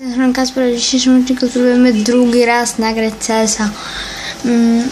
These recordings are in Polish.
Jestem Kasper, w dzisiejszym odcinku spróbujemy drugi raz nagrać CS-a. Mm.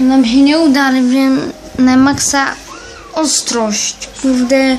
Nam się nie uda, ale wziąłem na maksa ostrość. Kurde,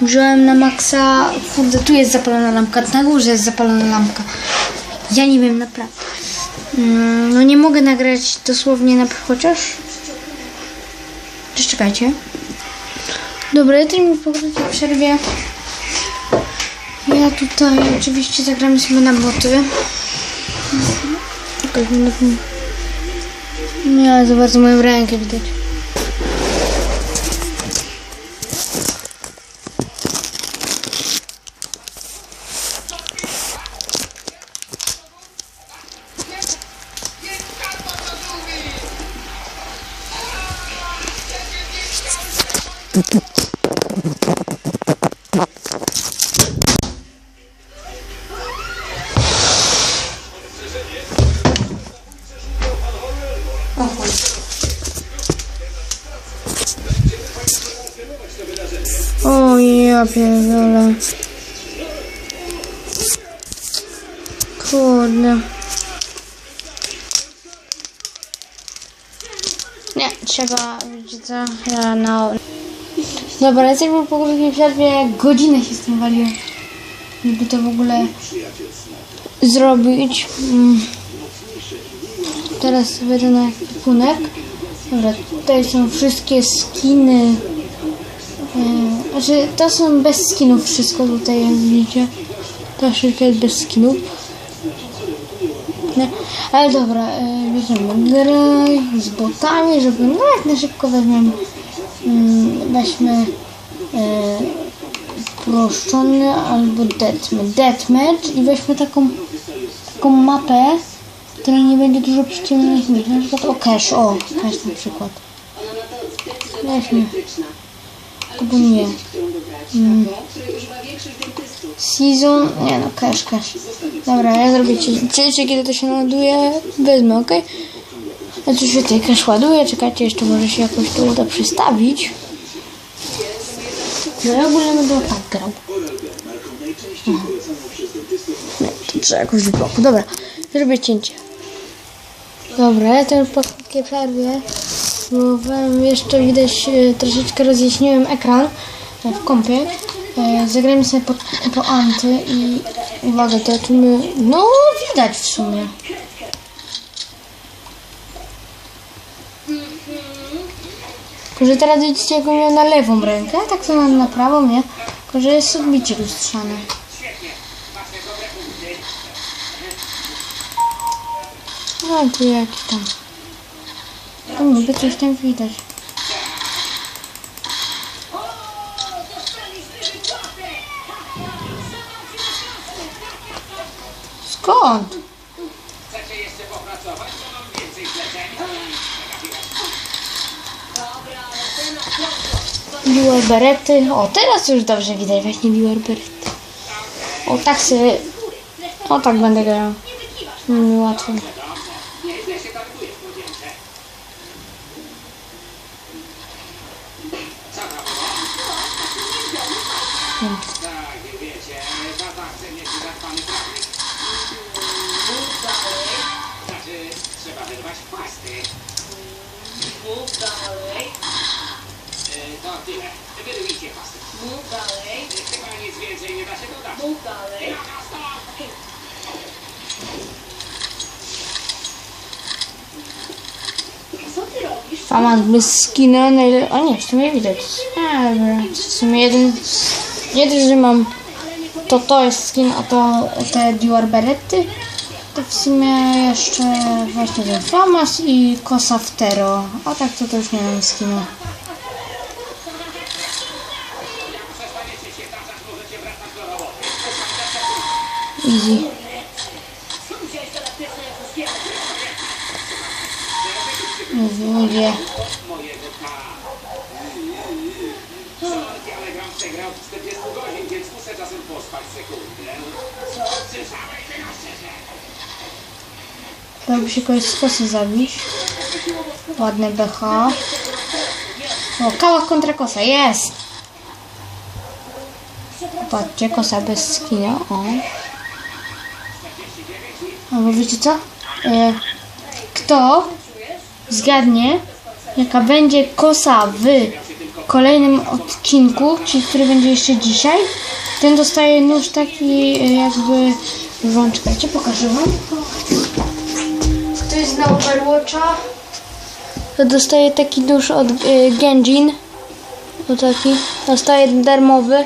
wziąłem na maksa... Kurde, tu jest zapalona lampka, na górze jest zapalona lampka. Ja nie wiem, naprawdę. Mm, no nie mogę nagrać dosłownie na... chociaż... Cześć, czekajcie. Dobra, ja też mi po przerwie. Ja tutaj oczywiście zagramy sobie na boty. Nie, za bardzo moją rękę widać. Ja pierdolę. Kurde. Nie, trzeba, wiecie co, ja no... Dobra, jesteśmy po krótkiej przerwie, godzinę się z tym waliłem. Żeby to w ogóle zrobić. Mm. Teraz wejdę na ekwipunek. Dobra, tutaj są wszystkie skiny. Znaczy, to są bez skinów wszystko tutaj, jak widzicie. Ta szybka jest bez skinów. Ale dobra, e, bierzemy grę z botami, żeby no jak na szybko weźmiemy. Mm, weźmy e, uproszczony albo deathmatch. deathmatch i weźmy taką, taką mapę, w której nie będzie dużo przyciemnionych miejsc. Na przykład o cache, o cache na przykład. Weźmy. Albo nie. Mm. Season, nie no, cash, cash. Dobra, ja zrobię ci, wiecie kiedy to się ładuje? Wezmę, ok? Co się tutaj cash ładuje? Czekajcie, jeszcze może się jakoś to uda przystawić. No ja ogólnie będę tak grał. Mhm. Nie, to trzeba jakoś w bloku. Dobra, zrobię cięcie. Dobra, ja po krótkiej przerwie spróbowałem jeszcze widać e, troszeczkę rozjaśniłem ekran e, w kompie. E, zagrajmy sobie po, po anty i uwaga, to my, no widać w sumie. Tylko, że teraz widzicie jaką miałem na lewą rękę, tak samo mam na prawą, nie? Tylko, że jest odbicie lustrzane. No tu jakiś tam. O, niby coś tam widać. Skąd? Biłe berety. O, teraz już dobrze widać właśnie biłe berety. O, tak sobie... O, tak będę grał. Mm, łatwo. Trzeba wyrwać płasty. Mów dalej, To tyle. Wyrwijcie płasty. mów dalej, Chyba nic więcej nie da się dodać. mów dalej. Faman bez skina, najle... O nie, w sumie widać. A. W sumie jeden... Jeden, że mam... To to jest skin, a to te Dior Berety. To w sumie jeszcze właśnie ten Famas i Kosa Ftero. A tak to, już nie mam skina. Easy. Ludzie. Ale Dałoby się kogoś z kosy zabić. Ładne BH. O, kałach kontra kosa, jest! Patrzcie, kosa bez skina. O. Albo wiecie co? E, kto zgadnie, jaka będzie kosa w kolejnym odcinku, czyli który będzie jeszcze dzisiaj, ten dostaje nóż taki e, jakby rączkę. Cię pokażę wam. Jest na Overwatcha, to dostaje taki nóż od e, Genjin. To taki. Dostaje darmowy.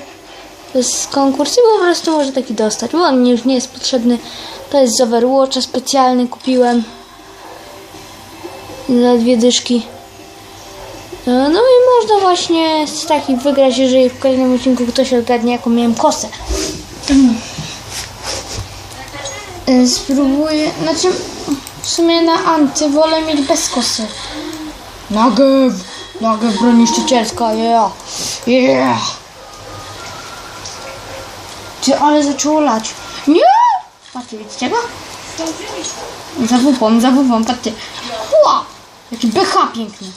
To jest z konkursu i po prostu może taki dostać, bo on już nie jest potrzebny. To jest z Overwatcha specjalny, kupiłem za dwie dyszki. No, no i można właśnie z takich wygrać, jeżeli w kolejnym odcinku ktoś odgadnie, jaką miałem kosę. Y, Spróbuję, znaczy w sumie na anty wolę mieć bez kosy. Nagew! Nagew broń niszczycielska, yeah! Yeah! Ty, ale zaczęło lać. Nie! Patrzcie, widzicie go? Za wupą, za wupą, patrzcie. Hua! Jaki BH piękny.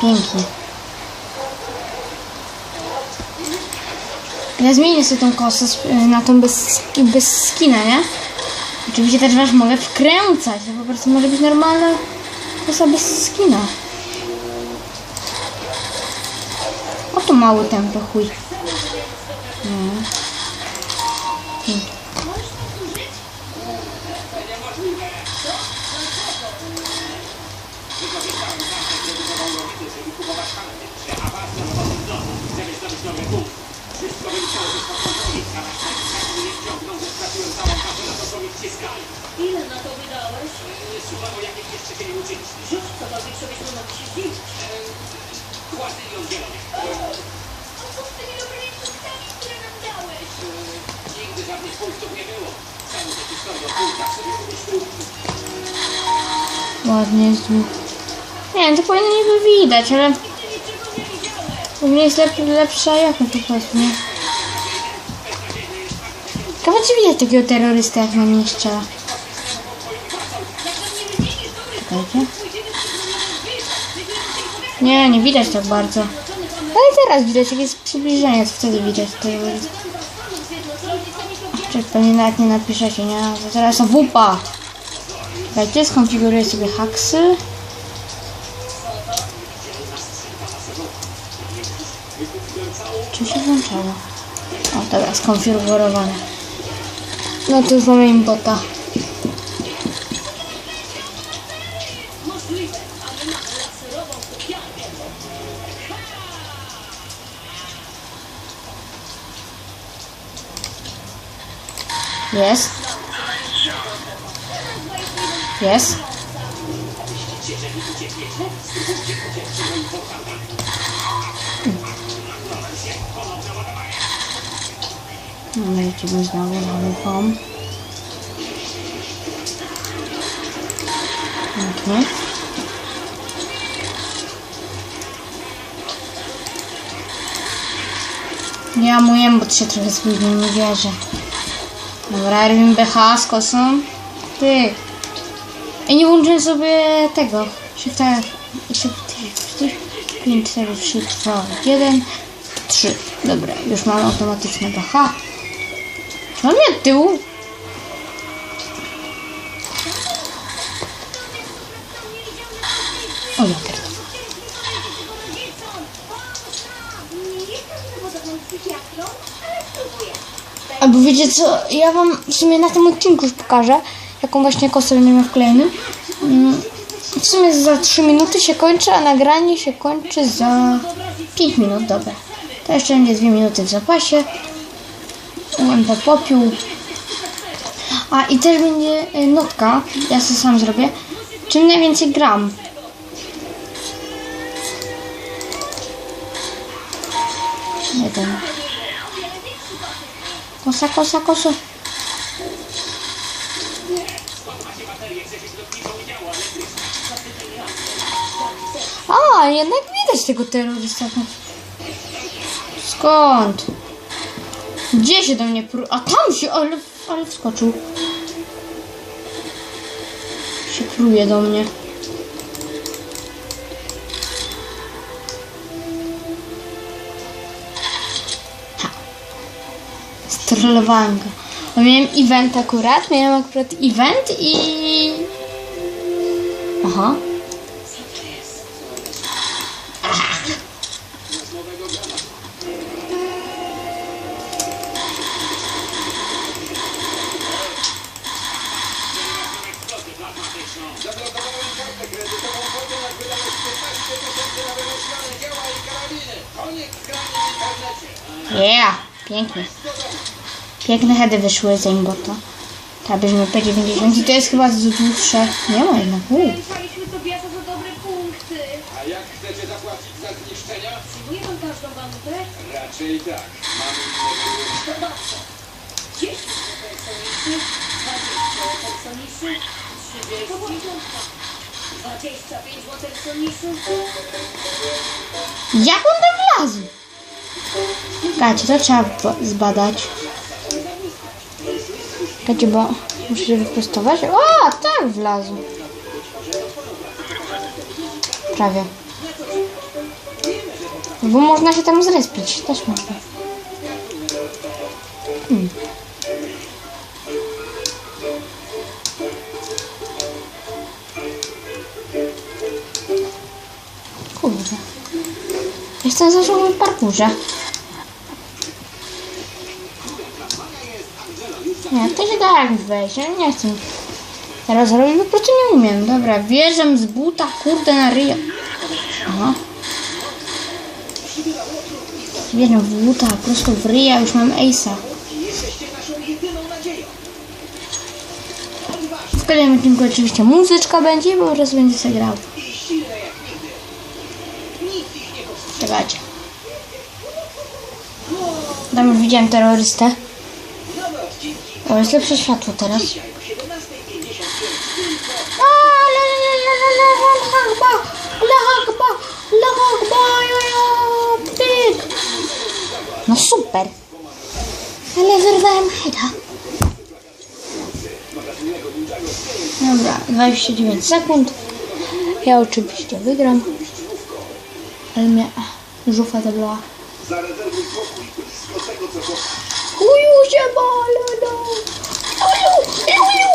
Piękny. Ja zmienię sobie tą kosę na tą bez, bez skina, nie? Oczywiście też was mogę wkręcać, to po prostu może być normalna kosa bez skina. O to mały tempo, chuj. Nie. Się nie uczyliśmy. Rzuć cokolwiek, żebyśmy mogli się zdziwić. Kładylion zielony. A co z tymi dobrymi punktami, które nam dałeś? Nigdy żadnych punktów nie było. O punktach sobie wymyślił. Ładnie jest. Nie wiem, to powinno niby widać, ale nie u mnie jest lep, lepsza jakość po prostu, nie? Ciekawe czy widać takiego terrorystę jak na mnie strzela. Nie, nie widać tak bardzo. Ale teraz widać, jak jest przybliżenie, to wtedy widać to Czy pewnie nawet nie napiszecie, nie? To teraz wupa. Dajcie, skonfiguruję sobie haksy. Czy się włączało? O, dobra, skonfigurowane. No to już mamy im bota. Jest. Jest. No, lecimy znowu na łupą. Pięknie. Ja mu embot się trochę spóźnił, nie wierzę. Dobra, Erwin BH z kosą. Ty. I nie włączyłem sobie tego. Shift, shift, 5, 4, 3, 2, 1, 3. Dobra, już mam automatyczne BH. Mam nie tyłu? O ja pierdolę. Nie jestem zawodową psychiatrą, ale spróbuję. Albo wiecie co, ja wam w sumie na tym odcinku już pokażę, jaką właśnie kosę będę miał wklejoną. Mm, W sumie za 3 minuty się kończy, a nagranie się kończy za 5 minut, dobra. To jeszcze będzie 2 minuty w zapasie. UMP popiół. A i też będzie y, notka, ja sobie sam zrobię. Czym najwięcej gram. Jeden. Kosa, kosa, kosa. A, jednak widać tego terrorysta. Skąd? Gdzie się do mnie pró... A tam się, ale, ale wskoczył. Się pruje do mnie. Go. Bo miałem event akurat, miałem akurat event i... Aha. Zablokowałem kartę kredytową po tym, jak wydałeś 15 tysięcy na wymyślone dzieła i karabiny. Koniec z graniem w internecie. Yeah, pięknie. Piękne heady wyszły z aimbota. Ta bierzemy P90 i to jest chyba z dłuższe. Nie ma jednak. Uuu. Wyrzucaliśmy Tobiasa za dobre punkty. A jak chcecie zapłacić za zniszczenia? Przyjmuje pan każdą bandę? Raczej tak. Mamy innego To dobrze. 10 personisy, 20 personisy, 30, 25 watersonisy. Jak on tam wlazł? Kacie, to trzeba zbadać. Kacie, bo muszę się wyprostować. O, tak wlazł. Prawie. Bo można się tam zrespić. Też można. Hmm. Kurde. Jestem za w parkurze. Nie, to się jak wejść, ja nie chcę. Teraz robić, po prostu nie umiem. Dobra, wjeżdżam z buta, kurde, na ryja. Aha. Wjeżdżam w buta, prosto w ryja, już mam ace'a. W kolejnym odcinku oczywiście muzyczka będzie, bo teraz będzie sobie grał. Czekajcie. Tam już widziałem terrorystę. O, jest lepsze światło teraz. No super. Ale wyrwałem heada. Dobra, 29 sekund. Ja oczywiście wygram. Ale mnie żufa zabrała. Zarezerwuj pokój blisko tego, co. Uju się bole, no. Uju, uju,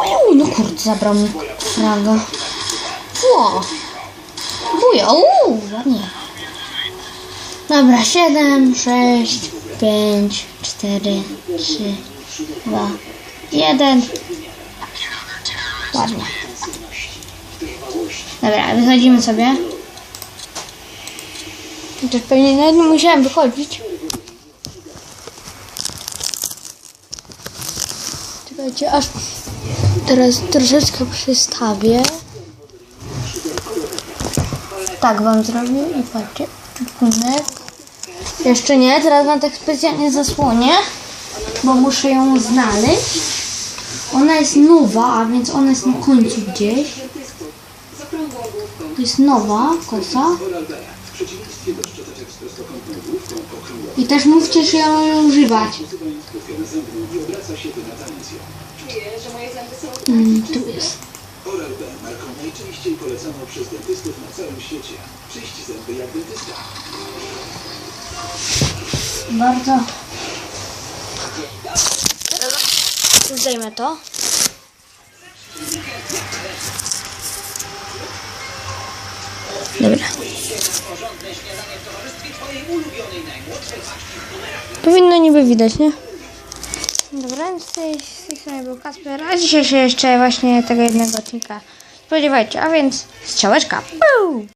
uju. No kurde, zabrał mi fraga. Ło. Buja, uuu, ładnie. Dobra, 7, 6, 5, 4, 3, 2, 1. Ładnie. Dobra, wychodzimy sobie. Chociaż pewnie nawet nie musiałem wychodzić. Czekajcie, aż teraz troszeczkę przystawię. Tak wam zrobię i patrzcie, czekunek. Jeszcze nie, teraz wam tak specjalnie zasłonię, bo muszę ją znaleźć. Ona jest nowa, a więc ona jest na końcu gdzieś. To jest nowa kosa. I też mówcie, że ją ją używać. usuwając krwione zęby i obraca się denatalizacją. Czuję, że moje zęby są Mm, tu jest. Oral-B marką najczęściej polecaną przez dentystów na całym świecie. Czyść zęby jak dentysta. Bardzo. Zdejmę to. Dobra. Powinno niby widać, nie? Dobra, z tej, z tej strony był Kasper, a dzisiaj się jeszcze właśnie tego jednego odcinka spodziewajcie, a więc strzałeczka. Puu!